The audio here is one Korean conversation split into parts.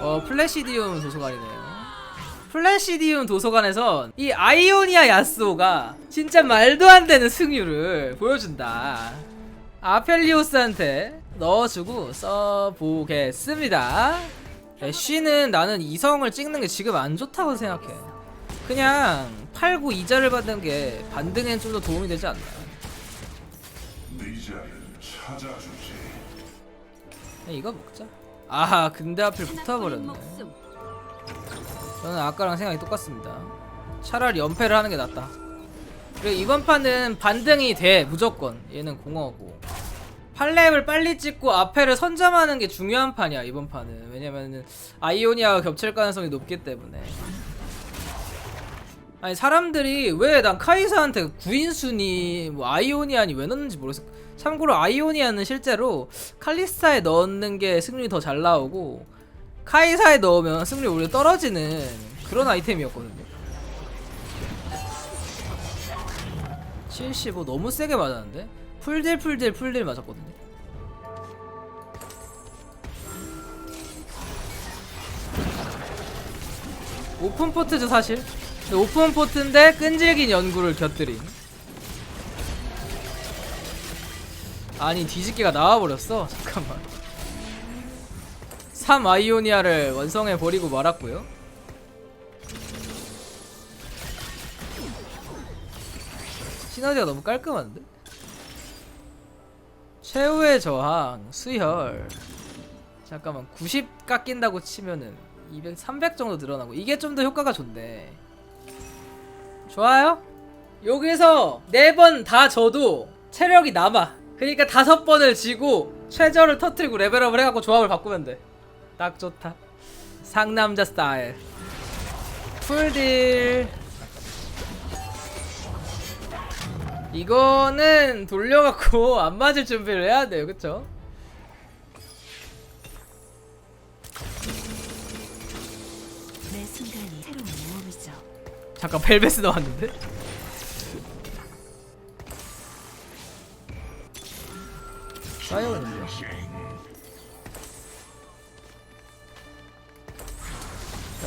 어 플래시디움 도서관이네요. 플래시디움 도서관에선 이 아이오니아 야스오가 진짜 말도 안 되는 승률을 보여준다. 아펠리오스한테 넣어주고 써보겠습니다. 애쉬는 나는 이성을 찍는 게 지금 안 좋다고 생각해. 그냥 팔고 이자를 받는 게 반등엔 좀 더 도움이 되지 않나. 네. 그냥 이거 먹자. 아하 근데 하필 붙어버렸네. 저는 아까랑 생각이 똑같습니다. 차라리 연패를 하는 게 낫다. 그리고 이번 판은 반등이 돼 무조건. 얘는 공허고. 8렙을 빨리 찍고 앞에를 선점하는 게 중요한 판이야 이번 판은. 왜냐면은 아이오니아가 겹칠 가능성이 높기 때문에. 아니 사람들이 왜 난 카이사한테 구인순이 뭐 아이오니아니 왜 넣는지 모르겠어. 참고로 아이오니아는 실제로 칼리스타에 넣는 게 승률이 더 잘 나오고 카이사에 넣으면 승률이 오히려 떨어지는 그런 아이템이었거든요. 75 너무 세게 맞았는데 풀딜 풀딜 풀딜 맞았거든요. 오픈 포트죠 사실. 오픈 포트인데 끈질긴 연구를 곁들인. 아니 뒤집기가 나와버렸어. 잠깐만. 3 아이오니아를 완성해 버리고 말았고요. 시너지가 너무 깔끔한데? 최후의 저항, 수혈. 잠깐만, 90 깎인다고 치면은 200, 300 정도 늘어나고 이게 좀 더 효과가 좋네. 좋아요? 여기서 네 번 다 져도 체력이 남아. 그러니까 다섯 번을 지고 최저를 터트리고 레벨업을 해갖고 조합을 바꾸면 돼. 딱 좋다. 상남자 스타일. 풀딜. 이거는 돌려갖고 안 맞을 준비를 해야 돼요, 그쵸? 잠깐 벨벳스 나왔는데?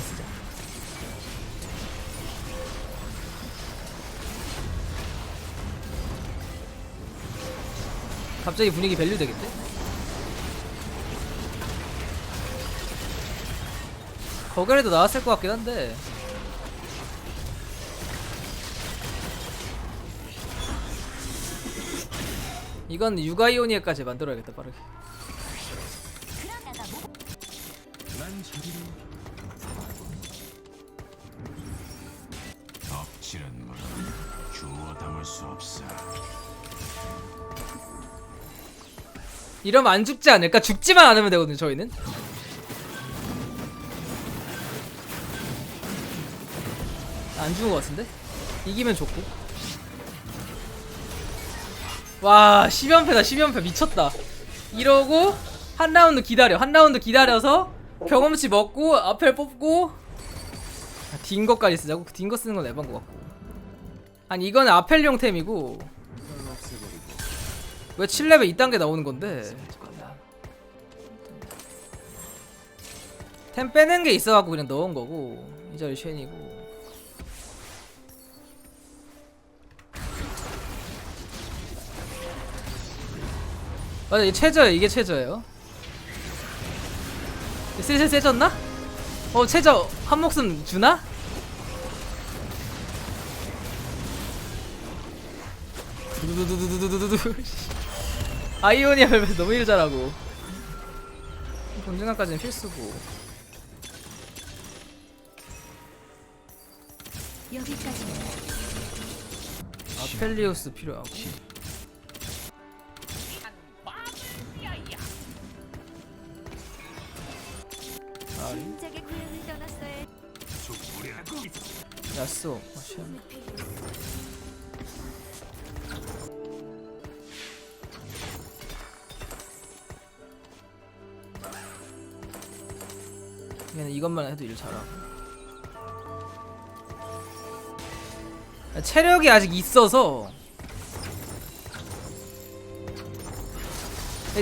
쓰자. 갑자기 분위기 밸류 되겠대? 거결에도 나왔을 것 같긴 한데 이건 유가이오니아까지 만들어야겠다 빠르게 덕질은 물론 주워 담을 수 없어. 이러면 안 죽지 않을까? 죽지만 않으면 되거든요 저희는 안 죽은 것 같은데? 이기면 좋고 와 10연패다 10연패. 미쳤다. 이러고 한 라운드 기다려. 한 라운드 기다려서 경험치 먹고 앞에 뽑고 아, 딩거까지 쓰자고? 딩거 쓰는 건 에반 것 같고. 아니 이거는 아펠용 템이고 왜 7레벨 2단계 나오는 건데? 템 빼는 게 있어갖고 그냥 넣은 거고. 이 자리 쉔이고 맞아 이 최저예요 이게 최저예요 슬슬 세졌나? 어 최저 한 목숨 주나? 두두두두두두두두 아이오니아 벨벳 너무 일 잘하고 본중간까지는 필수고. 아펠리우스 필요하고 진작에 고향을 떠났어야 야쏘. 어, 쉣. 얘는 이것만 해도 일 잘하고. 체력이 아직 있어서.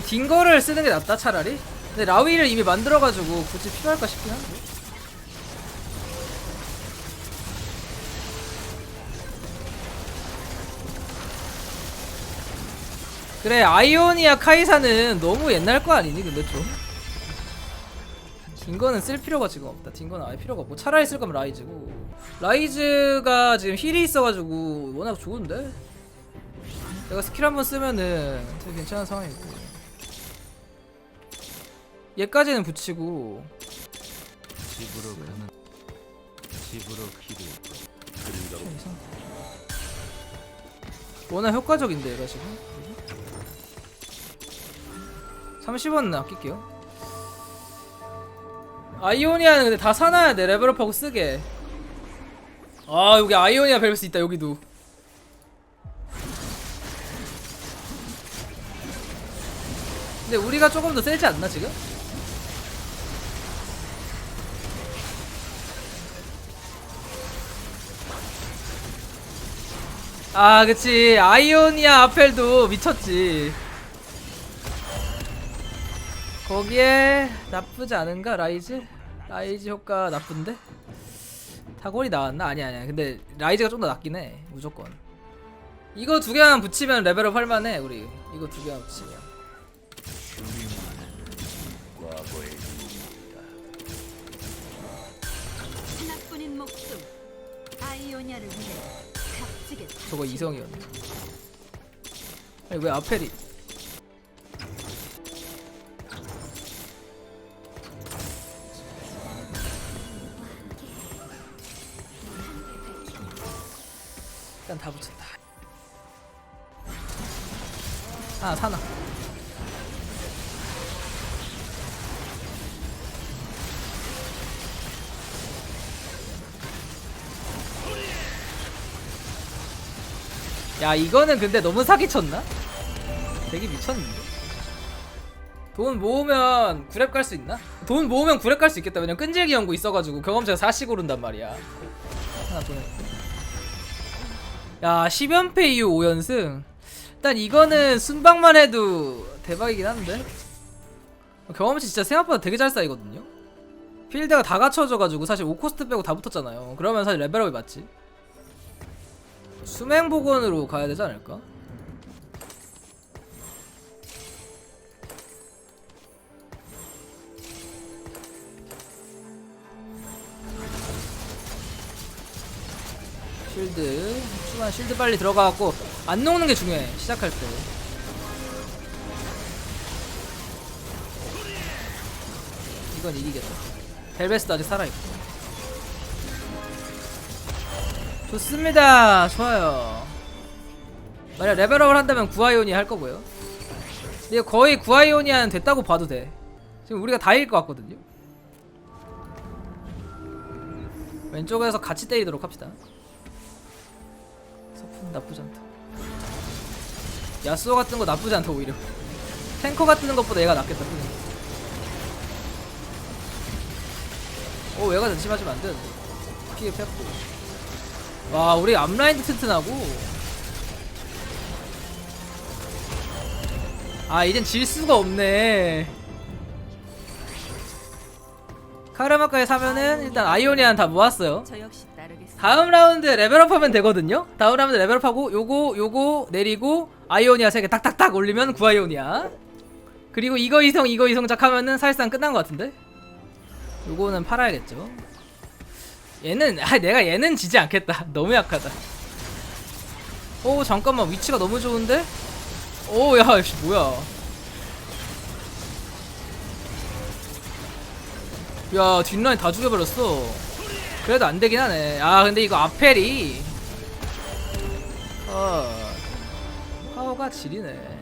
딩거를 쓰는 게 낫다 차라리 근데 라위를 이미 만들어가지고 굳이 필요할까 싶긴 한데. 그래 아이오니아 카이사는 너무 옛날 거 아니니 근데 좀? 딩거는 쓸 필요가 지금 없다. 딩거는 아예 필요가 없고. 차라리 쓸 거면 라이즈고. 라이즈가 지금 힐이 있어가지고 워낙 좋은데? 내가 스킬 한번 쓰면은 되게 괜찮은 상황이고 얘까지는 붙이고. 집으로 가는 집으로 좀 이상 워낙 효과적인데 얘가 지금. 30원은 아낄게요. 아이오니아는 근데 다 사놔야 돼 레벨업하고 쓰게. 아 여기 아이오니아 벨벳 있다 여기도. 근데 우리가 조금 더 세지 않나 지금? 아 그치 아이오니아 아펠도 미쳤지 거기에 나쁘지 않은가 라이즈? 라이즈 효과 나쁜데? 타골이 나왔나? 아니 아니야 근데 라이즈가 좀 더 낫긴 해 무조건 이거 두 개만 붙이면 레벨업 할만해 우리 이거 두 개만 붙이면 하나뿐인 목숨. 아이오니아를 위해 저거 이성이었네. 아니 왜 아펠이 일단 다 붙였다. 아 사나 야 이거는 근데 너무 사기쳤나? 되게 미쳤는데? 돈 모으면 구랩 갈 수 있나? 돈 모으면 구랩 갈 수 있겠다. 왜냐면 끈질기 연구 있어가지고 경험치가 4씩 오른단 말이야. 하나 보냈고 야 10연패 이후 5연승. 일단 이거는 순방만 해도 대박이긴 한데? 경험치 진짜 생각보다 되게 잘 쌓이거든요? 필드가 다 갖춰져가지고 사실 5코스트 빼고 다 붙었잖아요. 그러면 사실 레벨업이 맞지 수맹 복원으로 가야 되지 않을까? 쉴드 추만 쉴드 빨리 들어가갖고 안 녹는 게 중요해 시작할 때. 이건 이기겠다. 벨베스도 아직 살아있고 좋습니다. 좋아요. 만약 레벨업을 한다면 구아이오니아 할 거고요. 근데 거의 구아이오니아는 됐다고 봐도 돼. 지금 우리가 다 이길 것 같거든요. 왼쪽에서 같이 때리도록 합시다. 서풍 나쁘지 않다. 야스오 같은 거 나쁘지 않다 오히려. 탱커 같은 것보다 얘가 낫겠다. 그냥. 오 얘가 대심하시면 안 되는데. 피해 폈고. 와 우리 앞라인도 튼튼하고. 아 이젠 질 수가 없네. 카르마까지 사면은 일단 아이오니아는 다 모았어요. 다음 라운드 레벨업하면 되거든요. 다음 라운드 레벨업하고 요거 요거 내리고 아이오니아 3개 딱딱딱 올리면 구아이오니아. 그리고 이거 이성 이거 이성작 하면은 사실상 끝난 것 같은데? 요거는 팔아야겠죠 얘는 아 내가 얘는 지지 않겠다. 너무 약하다. 오 잠깐만. 위치가 너무 좋은데? 오야 씨 뭐야. 야 뒷라인 다 죽여버렸어. 그래도 안 되긴 하네. 아 근데 이거 아펠이. 아 파워가 지리네.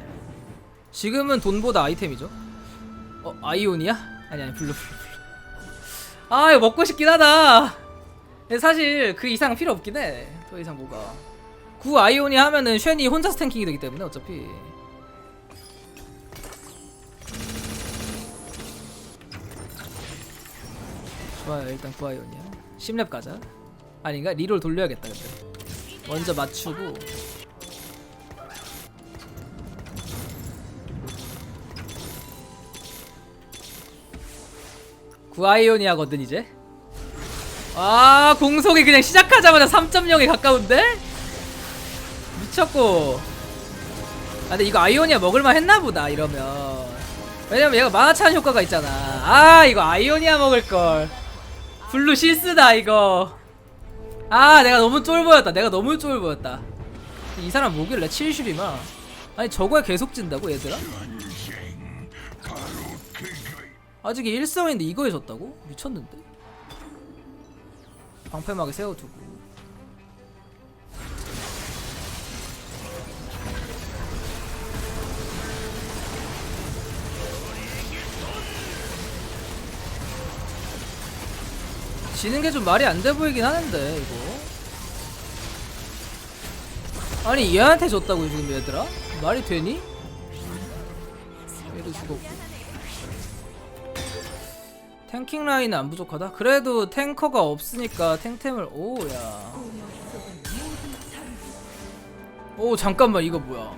지금은 돈보다 아이템이죠? 어 아이오니아? 아니 아니 블루 블루 블루. 아 이거 먹고 싶긴 하다 근데 사실 그 이상 필요 없긴 해. 더 이상 뭐가. 구 아이오니 하면은 쉔이 혼자서 탱킹이 되기 때문에 어차피. 좋아요. 일단 구 아이오니야. 10렙 가자. 아닌가? 리롤 돌려야겠다 근데. 먼저 맞추고 구아이오니아거든 이제 아 공속이 그냥 시작하자마자 3.0에 가까운데? 미쳤고 아 근데 이거 아이오니아 먹을만 했나보다 이러면 왜냐면 얘가 만화차는 효과가 있잖아 아 이거 아이오니아 먹을걸 블루 실수다 이거 아 내가 너무 쫄보였다 내가 너무 쫄보였다 이 사람 뭐길래 70이마 아니 저거에 계속 진다고 얘들아? 아직 1성인데 이거에 졌다고? 미쳤는데? 방패막에 세워두고 지는 게 좀 말이 안 돼 보이긴 하는데 이거 아니 얘한테 졌다고 지금 얘들아? 말이 되니? 얘도 죽었고 탱킹 라인은 안 부족하다? 그래도 탱커가 없으니까 탱템을 오야. 오 잠깐만 이거 뭐야?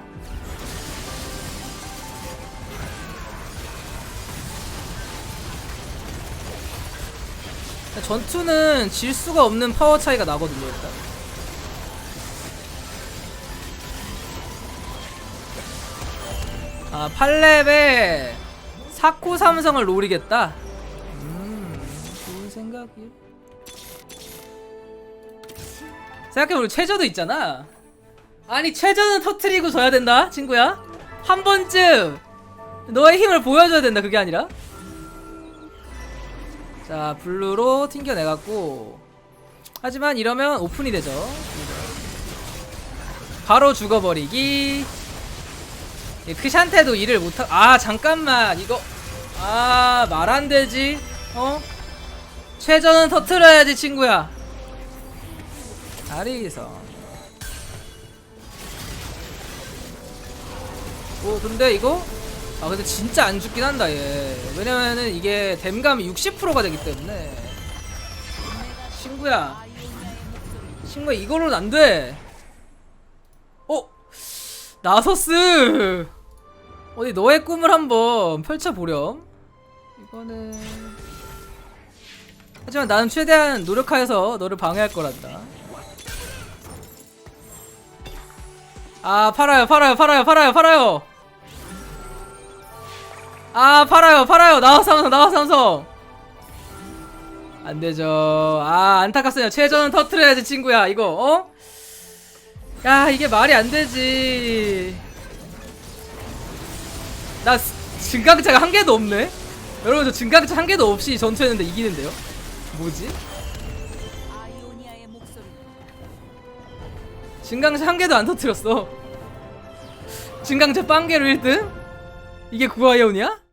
전투는 질 수가 없는 파워 차이가 나거든요 일단. 아 8렙에 사코 삼성을 노리겠다 생각이야 생각해보면 최저도 있잖아. 아니 최저는 터트리고 져야 된다 친구야? 한 번쯤 너의 힘을 보여줘야 된다 그게 아니라. 자 블루로 튕겨내갖고. 하지만 이러면 오픈이 되죠. 바로 죽어버리기. 이 크샨테도 일을 못하 아 잠깐만 이거. 아 말 안되지? 어? 최저는 터트려야지 친구야. 다리에서. 오 근데 이거? 아 근데 진짜 안 죽긴 한다 얘. 왜냐면은 이게 댐감이 60%가 되기 때문에. 친구야. 친구야 이거로는 안돼. 어? 나서스! 어디 너의 꿈을 한번 펼쳐보렴. 이거는 하지만 나는 최대한 노력하여서 너를 방해할 거란다. 아 팔아요 팔아요 팔아요 팔아요 팔아요! 아 팔아요 팔아요! 나와 삼성 나와 삼성 안되죠. 아 안타깝습니다. 최저는 터트려야지 친구야 이거 어? 야 이게 말이 안되지. 나 스- 증강차가 한 개도 없네? 여러분 저 증강차 한 개도 없이 전투했는데 이기는데요 뭐지? 증강차 한 개도 안 터트렸어 증강차 빵개로 1등? 이게 구아이온이야?